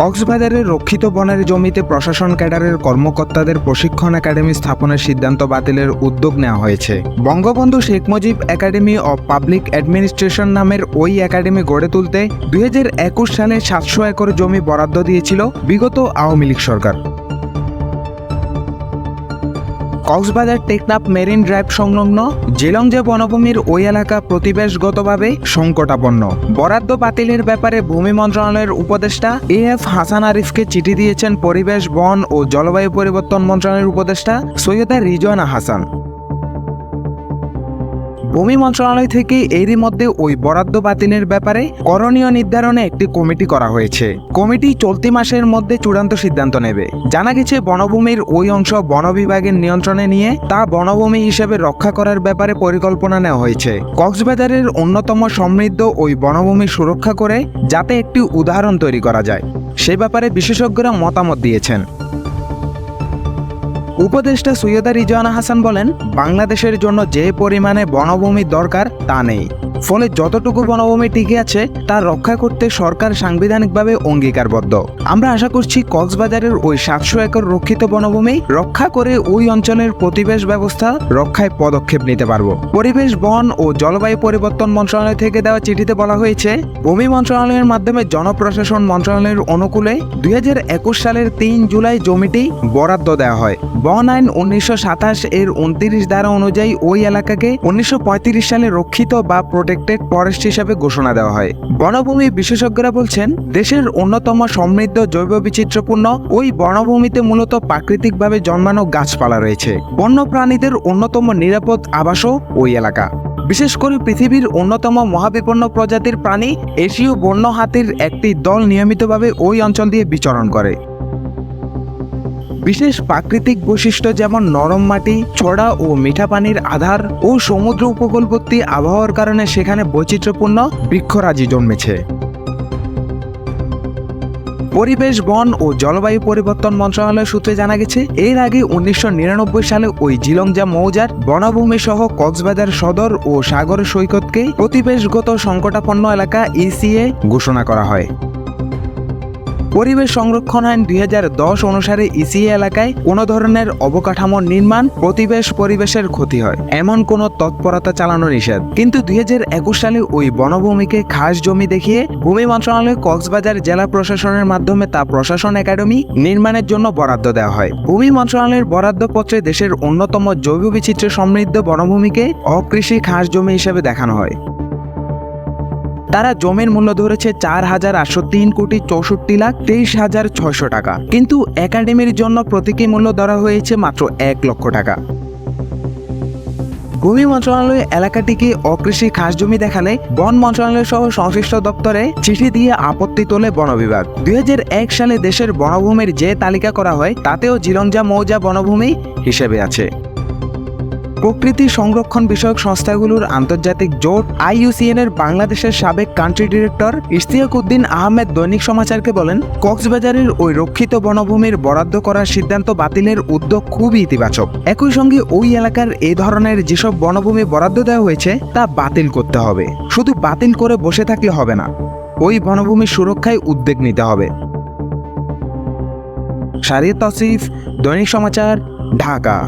কক্সবাজারের রক্ষিত বনের জমিতে প্রশাসন ক্যাডারের কর্মকর্তাদের প্রশিক্ষণ একাডেমি স্থাপনের সিদ্ধান্ত বাতিলের উদ্যোগ নেওয়া হয়েছে। Bangabandhu Sheikh Mujib academy of public administration নামের ওই একাডেমি গড়ে তুলতে দুই সালে সাতশো একর জমি বরাদ্দ দিয়েছিল বিগত আওয়ামী লীগ সরকার। কক্সবাজার টেকনাফ মেরিন ড্রাইভ সংলগ্ন জেলং যে বনভূমির ওই এলাকা প্রতিবেশগতভাবে সংকটাপন্ন। বরাদ্দ বাতিলের ব্যাপারে ভূমি মন্ত্রণালয়ের উপদেষ্টা এ এফ হাসান আরিফকে চিঠি দিয়েছেন পরিবেশ, বন ও জলবায়ু পরিবর্তন মন্ত্রণালয়ের উপদেষ্টা সৈয়দা রিজওয়ানা হাসান। ভূমি মন্ত্রণালয় থেকে এরই মধ্যে ওই বরাদ্দ বাতিলের ব্যাপারে করণীয় নির্ধারণে একটি কমিটি করা হয়েছে। কমিটি চলতি মাসের মধ্যে চূড়ান্ত সিদ্ধান্ত নেবে। জানা গেছে, বনভূমির ওই অংশ বন বিভাগের নিয়ন্ত্রণে নিয়ে তা বনভূমি হিসেবে রক্ষা করার ব্যাপারে পরিকল্পনা নেওয়া হয়েছে। কক্সবাজারের অন্যতম সমৃদ্ধ ওই বনভূমি সুরক্ষা করে যাতে একটি উদাহরণ তৈরি করা যায়। সে ব্যাপারে বিশেষজ্ঞরা মতামত দিয়েছেন। উপদেষ্টা সৈয়দা রিজওয়ানা হাসান বলেন বাংলাদেশের জন্য যে পরিমাণে বনভূমি দরকার তা নেই। ফলে যতটুকু বনভূমি টিকে আছে, তা রক্ষা করতে সরকার সাংবিধানিকভাবে অঙ্গীকারবদ্ধ। আমরা আশা করছি কক্সবাজারের ওই সাতশো একর রক্ষিত বনভূমি রক্ষা করে ওই অঞ্চলের প্রতিবেশ ব্যবস্থা রক্ষায় পদক্ষেপ নিতে পারব। পরিবেশ, বন ও জলবায়ু পরিবর্তন মন্ত্রণালয় থেকে দেওয়া চিঠিতে বলা হয়েছে, ভূমি মন্ত্রণালয়ের মাধ্যমে জনপ্রশাসন মন্ত্রণালয়ের অনুকূলে দুই হাজার একুশ সালের তিন জুলাই জমিটি বরাদ্দ দেওয়া হয়। বন আইন উনিশশো সাতাশ এর উনত্রিশ ধারা অনুযায়ী ওই এলাকাকে উনিশশো পঁয়ত্রিশ সালে রক্ষিত বা প্রোটেক্টেড ফরেস্ট হিসাবে ঘোষণা দেওয়া হয়। বনভূমি বিশেষজ্ঞরা বলছেন, দেশের অন্যতম সমৃদ্ধ জৈব বিচিত্রপূর্ণ ওই বনভূমিতে মূলত প্রাকৃতিকভাবে জন্মানো গাছপালা রয়েছে। বন্য প্রাণীদের অন্যতম নিরাপদ আবাসও ওই এলাকা। বিশেষ করে পৃথিবীর অন্যতম মহাবিপন্ন প্রজাতির প্রাণী এশীয় বন্য হাতির একটি দল নিয়মিতভাবে ওই অঞ্চল দিয়ে বিচরণ করে। বিশেষ প্রাকৃতিক বৈশিষ্ট্য যেমন নরম মাটি ছড়া ও মিঠা পানির আধার ও সমুদ্র উপকূলবর্তী আবহাওয়ার কারণে সেখানে বৈচিত্র্যপূর্ণ বৃক্ষরাজি জন্মেছে। পরিবেশ, বন ও জলবায়ু পরিবর্তন মন্ত্রণালয় সূত্রে জানা গেছে, এর আগে উনিশশো নিরানব্বই সালে ওই জিলংজা মৌজার বনভূমি সহ কক্সবাজার সদর ও সাগর সৈকতকে প্রতিবেশগত সংকটাপন্ন এলাকা ইসিএ ঘোষণা করা হয়। পরিবেশ সংরক্ষণ আইন দুই হাজার দশ অনুসারে ইসি এলাকায় কোনো ধরনের অবকাঠামো নির্মাণ প্রতিবেশ পরিবেশের ক্ষতি হয়। এমন কোনো তৎপরতা চালানো নিষেধ। কিন্তু দুই হাজার একুশ সালে ওই বনভূমিকে খাস জমি দেখিয়ে ভূমি মন্ত্রণালয় কক্সবাজার জেলা প্রশাসনের মাধ্যমে তা প্রশাসন একাডেমি নির্মাণের জন্য বরাদ্দ দেওয়া হয়। ভূমি মন্ত্রণালয়ের বরাদ্দপত্রে দেশের অন্যতম জৈব বিচিত্র সমৃদ্ধ বনভূমিকে অকৃষি খাস জমি হিসেবে দেখানো হয়। তারা জমির মূল্য ধরেছে চার হাজার আটশো তিন কোটি চৌষট্টি লাখ তেইশ হাজার ছয়শো টাকা। কিন্তু একাডেমির জন্য প্রতীকী মূল্য ধরা হয়েছে মাত্র এক লক্ষ টাকা। ভূমি মন্ত্রণালয় এলাকাটিকে অকৃষি খাস জমি দেখালে বন মন্ত্রণালয় সহ সংশ্লিষ্ট দপ্তরে চিঠি দিয়ে আপত্তি তোলে বন বিভাগ। দুই হাজার এক সালে দেশের বনভূমির যে তালিকা করা হয়, তাতেও জিরঞ্জা মৌজা বনভূমি হিসেবে আছে। প্রকৃতি সংরক্ষণ বিষয়ক সংস্থাগুলোর আন্তর্জাতিক জোট আইইউসিএন এর বাংলাদেশের সাবেক কান্ট্রি ডিরেক্টর ইশতিয়াক উদ্দিন আহমেদ দৈনিক সমাচারকে বলেন, কক্সবাজারের ওই রক্ষিত বনভূমির বরাদ্দ করার সিদ্ধান্ত বাতিলের উদ্যোগ খুবই ইতিবাচক। একই সঙ্গে ওই এলাকার এই ধরনের যেসব বনভূমি বরাদ্দ দেওয়া হয়েছে, তা বাতিল করতে হবে। শুধু বাতিল করে বসে থাকলে হবে না, ওই বনভূমি সুরক্ষায় উদ্যোগ নিতে হবে। শারিয়া তসিফ দৈনিক সমাচার, ঢাকা।